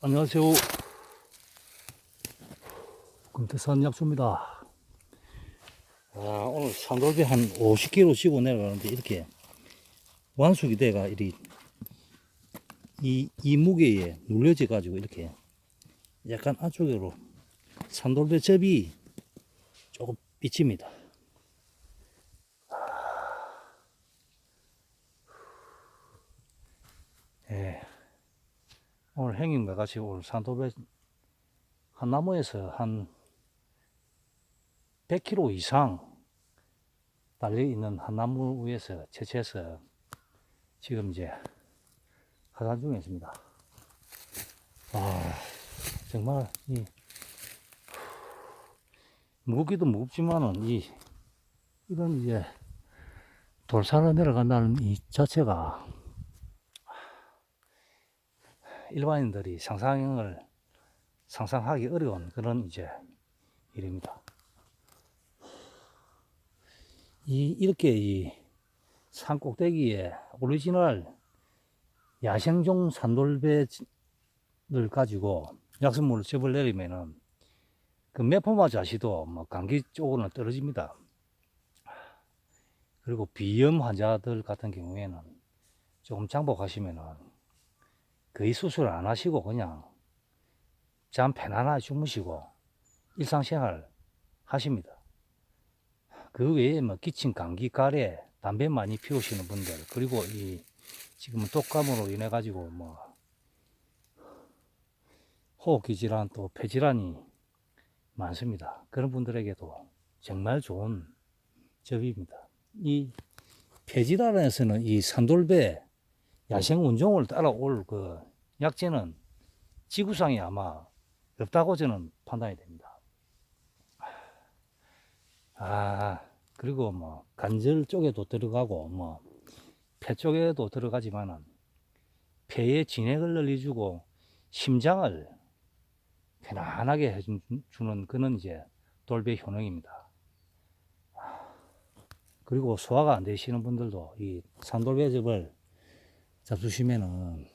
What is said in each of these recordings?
안녕하세요. 금태산 약수입니다. 아, 오늘 산돌배 한 50kg 씹고 내려가는데 이렇게 완숙이 돼가 이리 이, 이 무게에 눌려져 가지고 이렇게 약간 안쪽으로 산돌배 접이 조금 삐칩니다. 예. 오늘 행님과 같이 오늘 산도배 한 나무에서 한 100km 이상 달려 있는 한 나무 위에서 채취해서 지금 이제 하산 중에 있습니다. 아, 정말 이 무겁기도 무겁지만은 이 이런 이제 돌산을 내려간다는 이 자체가 일반인들이 상상을 상상하기 어려운 그런 이제 일입니다. 이 이렇게 이 산 꼭대기에 오리지널 야생종 산돌배를 가지고 약수물을 접을 내리면은 그 매포마 자시도 뭐 감기 쪽으로는 떨어집니다. 그리고 비염 환자들 같은 경우에는 조금 장복하시면은 거의 수술 안 하시고 그냥 잠 편안하게 주무시고 일상생활 하십니다. 그 외에 뭐 기침, 감기, 가래, 담배 많이 피우시는 분들 그리고 이 지금은 독감으로 인해 가지고 뭐 호흡기 질환 또 폐질환이 많습니다. 그런 분들에게도 정말 좋은 접입니다. 이 폐질환에서는 이 산돌배 야생 운종을 따라올 그 약재는 지구상에 아마 없다고 저는 판단이 됩니다. 아, 그리고 뭐 관절 쪽에도 들어가고 뭐 폐 쪽에도 들어가지만은 폐의 진액을 늘려주고 심장을 편안하게 해주는 그런 이제 돌배 효능입니다. 그리고 소화가 안 되시는 분들도 이 산돌배즙을 잡수시면은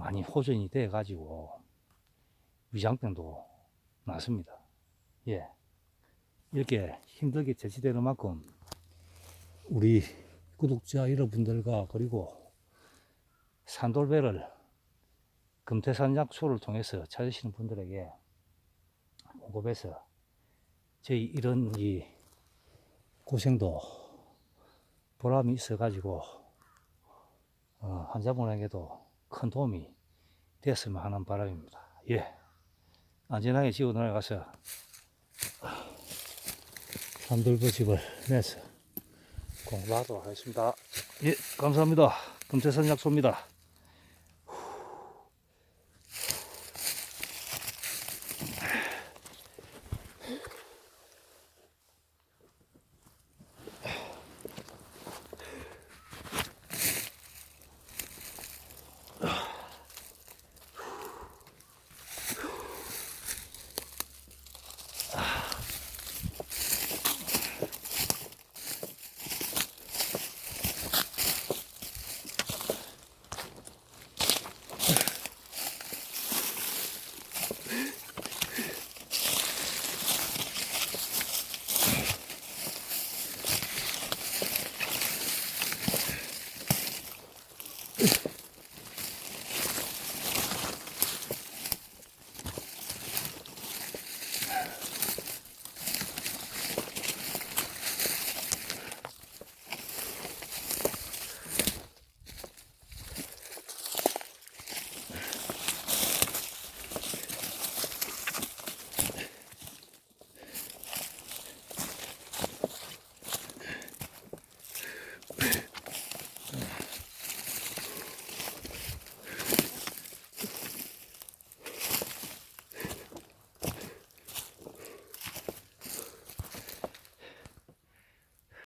많이 호전이 돼 가지고 위장병도 낫습니다. 예. 이렇게 힘들게 제치되는 만큼 우리 구독자 여러분들과 그리고 산돌배를 금태산 약초를 통해서 찾으시는 분들에게 공급해서 저희 이런 이 고생도 보람이 있어 가지고 어, 환자분에게도 큰 도움이 됐으면 하는 바람입니다. 예. 안전하게 지고 내려가서 산돌보집을 내서 공부하도록 하겠습니다. 예, 감사합니다. 금태산 약소입니다.